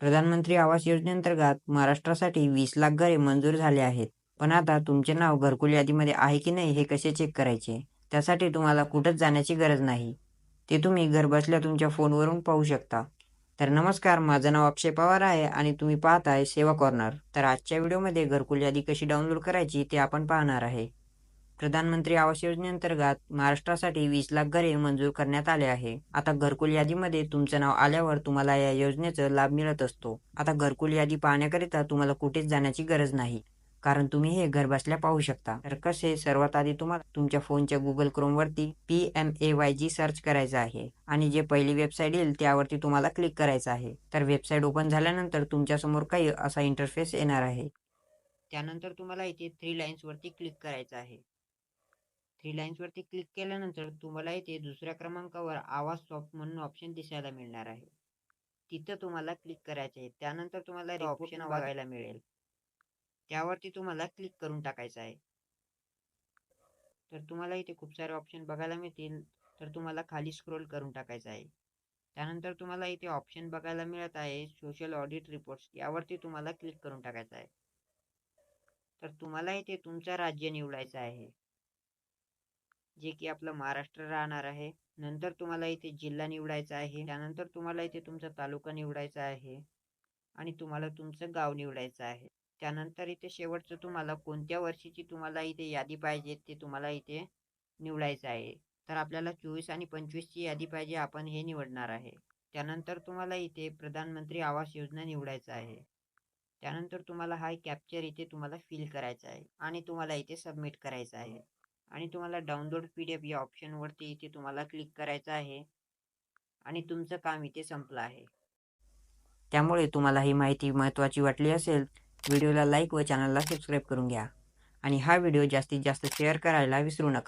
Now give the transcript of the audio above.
प्रधानमंत्री आवास योजनेअंतर्गत महाराष्ट्रासाठी वीस लाख घरे मंजूर झाले आहेत. पण आता तुमचे नाव घरकुल यादीमध्ये आहे की नाही हे कसे चेक करायचे? त्यासाठी तुम्हाला कुठंच जाण्याची गरज नाही. ते तुम्ही घरबसल्या तुमच्या फोनवरून पाहू शकता. तर नमस्कार माझं नाव अक्षय पवार आहे आणि तुम्ही पाहताय सेवा कॉर्नर. तर आजच्या व्हिडिओमध्ये घरकुल यादी कशी डाउनलोड करायची ते आपण पाहणार आहे. प्रधानमंत्री आवास योजनेअंतर्गत महाराष्ट्रासाठी वीस लाख घरे मंजूर करण्यात आले आहे. आता घरकुल यादीमध्ये तुमचं नाव आल्यावर तुम्हाला या योजनेचा लाभ मिळत असतो. आता घरकुल यादी पाहण्याकरिता तुम्हाला कुठेच जाण्याची गरज नाही. कारण तुम्ही हे घर बसल्या पाहू शकता. तर कसे? सर्वात आधी तुम्हाला तुमच्या फोनच्या गुगल क्रोम वरती P M A Y G search करायचं आहे. आणि जे पहिली वेबसाईट येईल त्यावरती तुम्हाला क्लिक करायचं आहे. तर वेबसाईट ओपन झाल्यानंतर तुमच्यासमोर काही असा इंटरफेस येणार आहे. त्यानंतर तुम्हाला इथे थ्री लाईन्स वरती क्लिक करायचं आहे. थ्री लाईन्स वरती क्लिक केल्यानंतर तुम्हाला इथे दुसऱ्या क्रमांकावर आवाज सॉफ्ट म्हणून ऑप्शन दिसायला मिळणार आहे. तिथं तुम्हाला क्लिक करायचे आहे. त्यानंतर तुम्हाला ऑप्शन बघायला मिळेल. त्यावरती तुम्हाला क्लिक करून टाकायचं आहे. तर तुम्हाला इथे खूप सारे ऑप्शन बघायला मिळतील. तर तुम्हाला खाली स्क्रोल करून टाकायचं आहे. त्यानंतर तुम्हाला इथे ऑप्शन बघायला मिळत आहे. सोशल ऑडिट रिपोर्ट्स यावरती तुम्हाला क्लिक करून टाकायचं आहे. तर तुम्हाला इथे तुमचं राज्य निवडायचं आहे. जे की आपलं महाराष्ट्र राहणार आहे. नंतर तुम्हाला इथे जिल्हा निवडायचा आहे. त्यानंतर तुम्हाला इथे तुमचा तालुका निवडायचा आहे. आणि तुम्हाला तुमचं गाव निवडायचं आहे. त्यानंतर इथे शेवटचं तुम्हाला कोणत्या वर्षीची तुम्हाला इथे यादी पाहिजे ते तुम्हाला इथे निवडायचं आहे. तर आपल्याला चोवीस आणि पंचवीसची यादी पाहिजे आपण हे निवडणार आहे. त्यानंतर तुम्हाला इथे प्रधानमंत्री आवास योजना निवडायचं आहे. त्यानंतर तुम्हाला हा कॅप्चर इथे तुम्हाला फिल करायचा आहे. आणि तुम्हाला इथे सबमिट करायचं आहे. आणि तुम्हाला डाउनलोड पी डी एफ या ऑप्शनवरती इथे तुम्हाला क्लिक करायचं आहे. आणि तुमचं काम इथे संपलं आहे. त्यामुळे तुम्हाला ही माहिती महत्त्वाची वाटली असेल व्हिडिओला लाईक व चॅनलला सबस्क्राईब करून घ्या. आणि हा व्हिडिओ जास्तीत जास्त शेअर करायला विसरू नका.